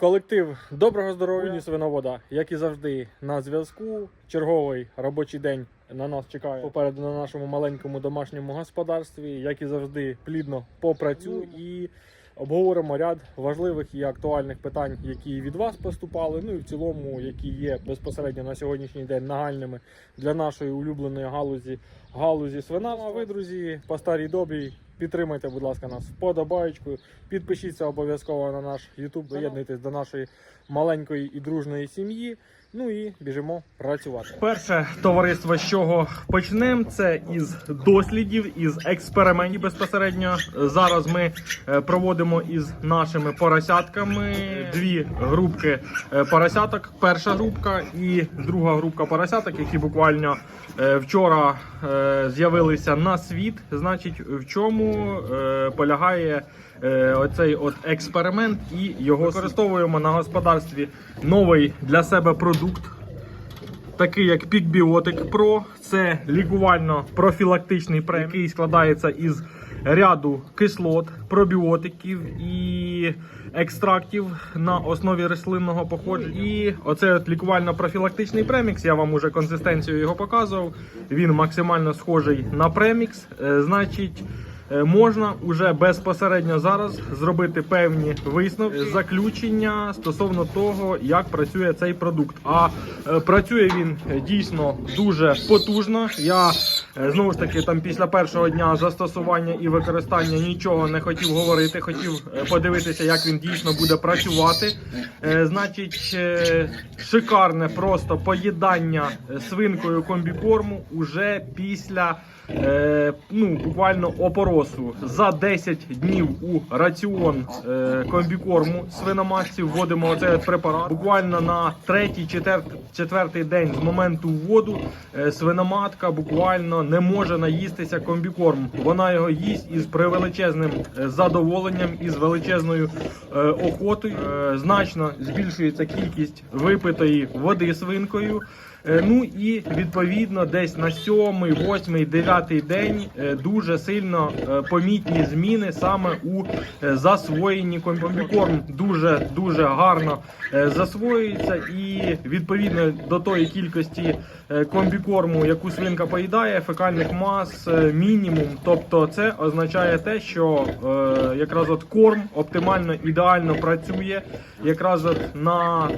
Колектив доброго здоров'я свиновода, як і завжди, на зв'язку. Черговий робочий день на нас чекає попереду на нашому маленькому домашньому господарстві. Як і завжди, плідно попрацюємо і обговоримо ряд важливих і актуальних питань, які від вас поступали. Ну і в цілому, які є безпосередньо на сьогоднішній день нагальними для нашої улюбленої галузі галузі свина. А ви, друзі, по старій добрій. Підтримайте, будь ласка, нас вподобаючкою. Підпишіться обов'язково на наш YouTube, доєднуйтесь до нашої маленької і дружної сім'ї. Ну і біжимо працювати. Перше товариство, з чого почнемо, це із дослідів, із експериментів безпосередньо. Зараз ми е, проводимо із нашими поросятками дві групки е, поросяток. Перша групка і друга групка поросяток, які буквально е, вчора з'явилися на світ. Значить, в чому полягає е, оцей от експеримент, і його використовуємо на господарстві новий для себе продукт. Такий як Пікбіотик Pro, це лікувально-профілактичний прем, який складається із ряду кислот, пробіотиків і екстрактів на основі рослинного походження. І оце от лікувально-профілактичний премікс. Я вам уже консистенцію його показував. Він максимально схожий на премікс. Е, Значить. Е, Можна уже безпосередньо зараз зробити певні висновки, заключення стосовно того, як працює цей продукт. А е, працює він е, дійсно дуже потужно. Я знову ж таки там після першого дня застосування і використання нічого не хотів говорити. Хотів подивитися, як він дійсно буде працювати. Значить, шикарне просто поїдання свинкою комбікорму уже після. Е, ну, буквально опоросу за 10 днів у раціон е, комбікорму свиноматці вводимо оцей от препарат. Буквально на третій, четвер- четвертий день з моменту вводу е, свиноматка буквально не може наїстися комбікорму. Вона його їсть із превеличезним е, задоволенням, із величезною е, охотою. Е, значно збільшується кількість випитої води свинкою. Е, Ну і відповідно десь на сьомий, восьмий, дев'ятий день е, дуже сильно е, помітні зміни саме у засвоєнні комбікорм. Дуже дуже гарно засвоюється, і відповідно до тої кількості комбікорму, яку свинка поїдає, фекальних мас мінімум. Тобто, це означає те, що якраз от корм оптимально ідеально працює, якраз от на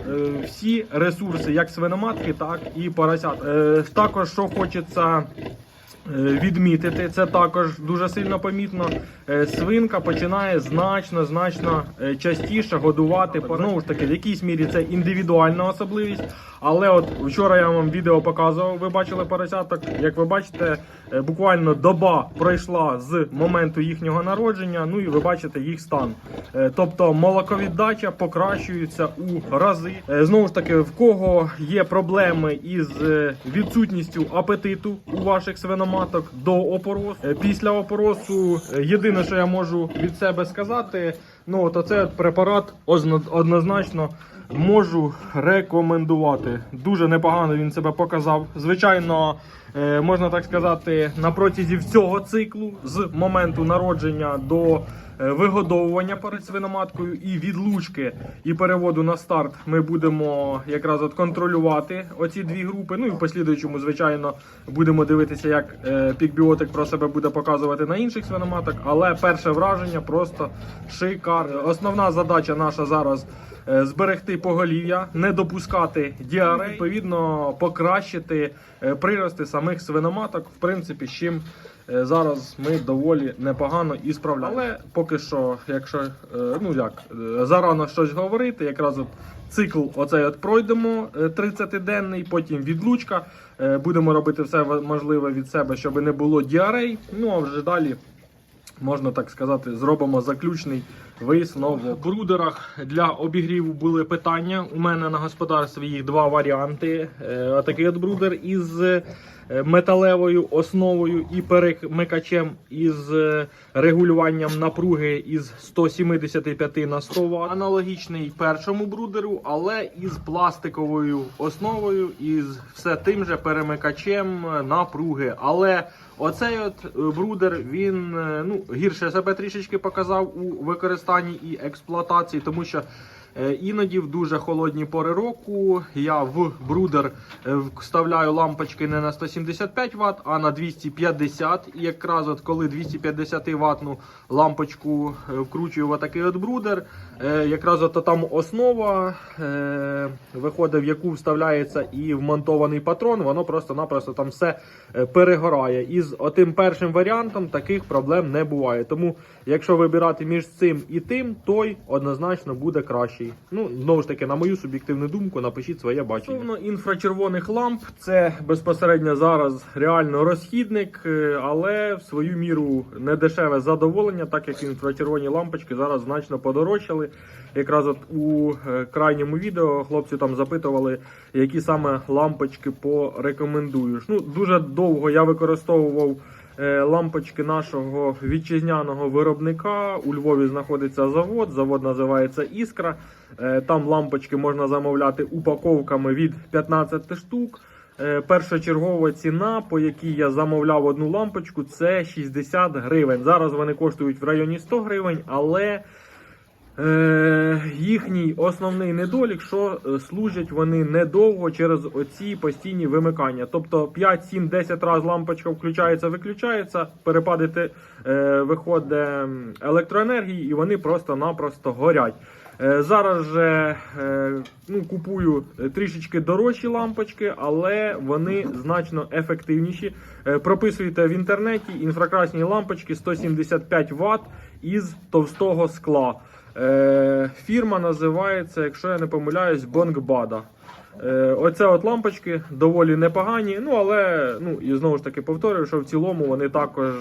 всі ресурси, як свиноматки, так і поросят. Е, також що хочеться. е, Відмітити це також дуже сильно помітно. Е, Свинка починає значно значно е, частіше годувати. Знову ж таки, в якійсь мірі це індивідуальна особливість. Але от вчора я вам відео показував. Ви бачили поросяток. Як ви бачите, е, буквально доба пройшла з моменту їхнього народження. Ну і ви бачите їх стан. Тобто молоковіддача покращується у рази. Знову ж таки, в кого є проблеми із відсутністю апетиту у ваших свиноматок до опоросу. Після опоросу е, єдине, що я можу від себе сказати, ну то цей препарат озна- однозначно. Можу рекомендувати. Дуже непогано він себе показав. Звичайно, е, можна так сказати, на протязі всього циклу з моменту народження до е, вигодовування перед свиноматкою і відлучки і переводу на старт ми будемо якраз от контролювати оці дві групи. Ну і в послідуючому, звичайно, будемо дивитися, як е, пікбіотик про себе буде показувати на інших свиноматок. Але перше враження просто шикарне. Основна задача наша зараз. е, Зберегти поголів'я, не допускати діарей, відповідно покращити прирости самих свиноматок, в принципі, з чим зараз ми доволі непогано і справляємо. Але поки що, якщо е, ну як е, зарано щось говорити, якраз от цикл оцей от пройдемо е, 30-денний, потім відлучка. Е, Будемо робити все можливе від себе, щоб не було діарей. Ну а вже далі можна так сказати, зробимо заключний висновок. В брудерах для обігріву були питання. У мене на господарстві їх два варіанти. Е, Отакий от брудер із е, металевою основою і перемикачем із е, регулюванням напруги із 175 на 100 Вт. Аналогічний першому брудеру, але із пластиковою основою, із все тим же перемикачем е, напруги. Але Оцей от е, брудер він е, ну гірше себе трішечки показав у використанні і експлуатації, тому що Е, Іноді в дуже холодні пори року я в брудер е, вставляю лампочки не на 175 Вт, а на 250. І якраз от коли 250 ваттну лампочку е, вкручую в отакий от брудер, е, якраз от там основа е, виходить, в яку вставляється і вмонтований патрон, воно просто-напросто там все е, перегорає. І з отим першим варіантом таких проблем не буває. Тому, якщо вибирати між цим і тим, той однозначно буде кращий. Ну, знову ж таки, на мою суб'єктивну думку, напишіть своє бачення. Стосовно інфрачервоних ламп, це безпосередньо зараз реально розхідник, е, але в свою міру не дешеве задоволення, так як інфрачервоні лампочки зараз значно подорожчали. Якраз от у е, крайньому відео хлопці там запитували, які саме лампочки порекомендуєш. Ну, дуже довго я використовував лампочки нашого вітчизняного виробника. У Львові знаходиться завод. Завод називається Іскра. Е, Там лампочки можна замовляти упаковками від 15 штук. Е, Першочергова ціна, по якій я замовляв одну лампочку, це 60 гривень. Зараз вони коштують в районі 100 гривень, але Е, їхній основний недолік, що е, служать вони недовго через оці постійні вимикання. Тобто 5, 7, 10 разів лампочка включається, виключається, перепадити е, виходить електроенергії, і вони просто-напросто горять. Е, зараз же е, ну, купую трішечки дорожчі лампочки, але вони значно ефективніші. Е, прописуєте в інтернеті інфракрасні лампочки 175 Вт із товстого скла. Е, фірма називається, якщо я не помиляюсь, Бонгбада. Е, оце от лампочки доволі непогані, ну але ну і знову ж таки повторюю, що в цілому вони також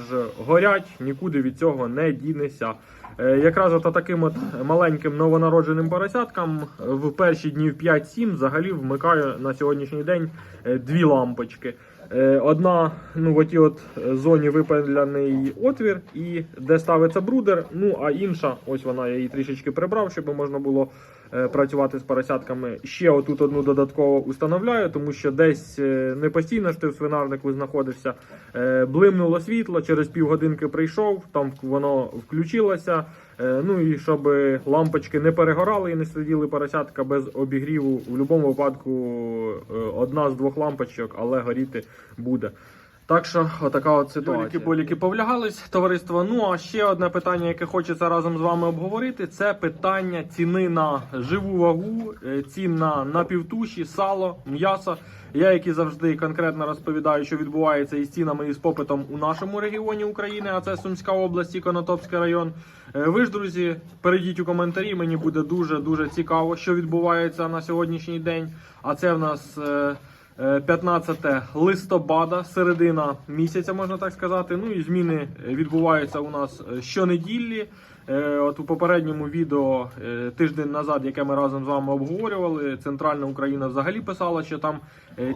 горять, нікуди від цього не дінеся. Е, якраз от таким от маленьким новонародженим поросяткам в перші дні в 5-7 взагалі вмикаю на сьогоднішній день е, дві лампочки. Е, Одна ну, в отій от зоні випалений отвір, і де ставиться брудер. Ну а інша, ось вона я її трішечки прибрав, щоб можна було е, працювати з поросятками. Ще отут одну додатково установляю, тому що десь е, не постійно ж ти в свинарнику знаходишся. Е, Блимнуло світло, через півгодинки прийшов, там воно включилося. Е, Ну і щоб лампочки не перегорали і не сиділи поросятка без обігріву. В будь-якому випадку е, одна з двох лампочок, але горіти буде. Так що, отака от ситуація. Боліки повлягались, товариство. Ну а ще одне питання, яке хочеться разом з вами обговорити, це питання ціни на живу вагу, е, цін на напівтуші, сало, м'ясо. Я, як і завжди, конкретно розповідаю, що відбувається із цінами і з попитом у нашому регіоні України, а це Сумська область і Конотопський район. Е, Ви ж, друзі, перейдіть у коментарі. Мені буде дуже дуже цікаво, що відбувається на сьогоднішній день. А це в нас. Е, Е, 15 листопада, середина місяця, можна так сказати. Ну і зміни відбуваються у нас е, щонеділі. Е, От у попередньому відео тиждень назад, яке ми разом з вами обговорювали, центральна Україна взагалі писала, що там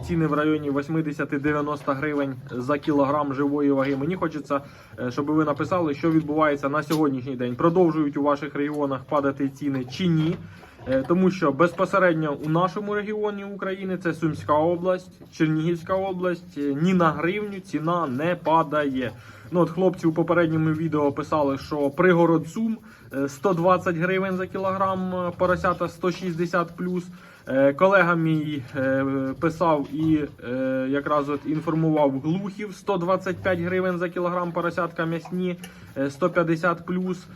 ціни в районі 80-90 гривень за кілограм живої ваги. Мені хочеться, щоб ви написали, що відбувається на сьогоднішній день. Продовжують у ваших регіонах падати ціни чи ні. Е, Тому що безпосередньо у нашому регіоні України це Сумська область, Чернігівська область, е, ні на гривню ціна не падає. Ну от хлопці у попередньому відео писали, що пригород Сум е, 120 гривень за кілограм, е, поросята 160 плюс. Е, Колега мій е, писав і е, якраз от інформував глухів 125 гривень за кілограм поросятка м'ясні, е, 150 плюс.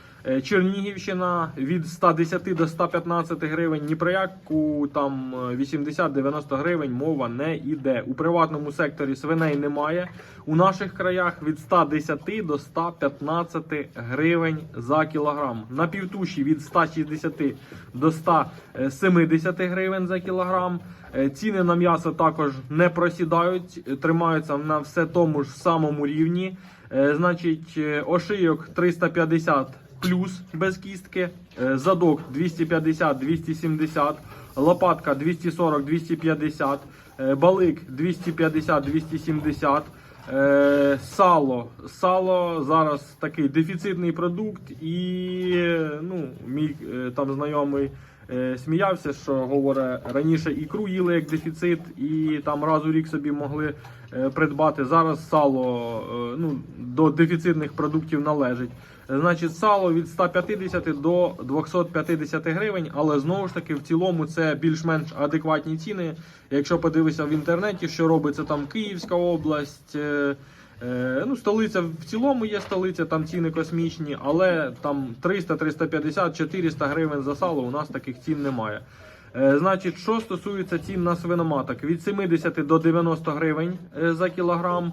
Чернігівщина від 110 до 115 гривень. Ні про яку там е, 80-90 гривень мова не йде. У приватному секторі свиней немає. У наших краях від 110 до 115 гривень за кілограм. На півтуші від 160 до 170 гривень за кілограм. Е, Ціни на м'ясо також не просідають, е, тримаються на все тому ж самому рівні. Е, Значить, ошийок 350 плюс без кістки, задок 250-270, лопатка 240-250, е, балик 250-270. Е, Сало. Сало зараз такий дефіцитний продукт, і ну, мій там знайомий сміявся, що говорить, раніше ікру їли як дефіцит, і там раз у рік собі могли е, придбати. Зараз сало е, ну, до дефіцитних продуктів належить. Значить, сало від 150 до 250 гривень, але знову ж таки в цілому це більш-менш адекватні ціни. Якщо подивитися в інтернеті, що робиться там Київська область. Е, Ну, столиця в цілому є столиця, там ціни космічні, але там 300, 350, 400 гривень за сало у нас таких цін немає. Е, Значить, що стосується цін на свиноматок, від 70 до 90 гривень е, за кілограм.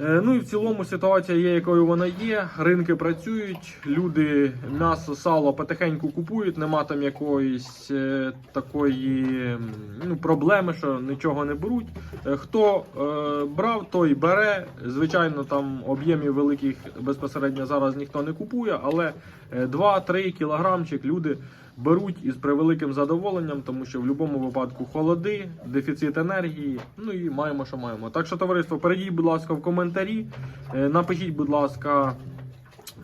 Е, Ну і в цілому ситуація є, якою вона є. Ринки працюють, люди м'ясо, сало потихеньку купують. Нема там якоїсь е, такої ну, проблеми, що нічого не беруть. Е, Хто е, брав, той бере. Звичайно, там об'ємів великих безпосередньо зараз ніхто не купує, але е, 2-3 кілограмчик люди беруть із превеликим задоволенням, тому що в будь-якому випадку холоди, дефіцит енергії. Ну і маємо, що маємо. Так що, товариство, перейдіть, будь ласка, в коментарі. е, Напишіть, будь ласка.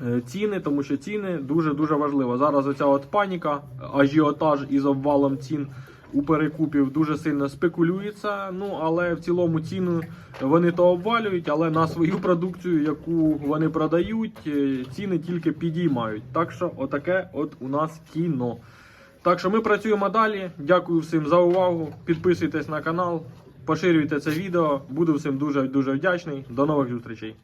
е, Ціни, тому що ціни дуже дуже важливо. Зараз оця от паніка, ажіотаж із обвалом цін у перекупів дуже сильно спекулюється. Ну але в цілому ціну вони то обвалюють, але на свою продукцію, яку вони продають, е, ціни тільки підіймають. Так що, отаке от у нас кіно. Так що ми працюємо далі. Дякую всім за увагу. Підписуйтесь на канал, поширюйте це відео. Буду всім дуже дуже вдячний. До нових зустрічей.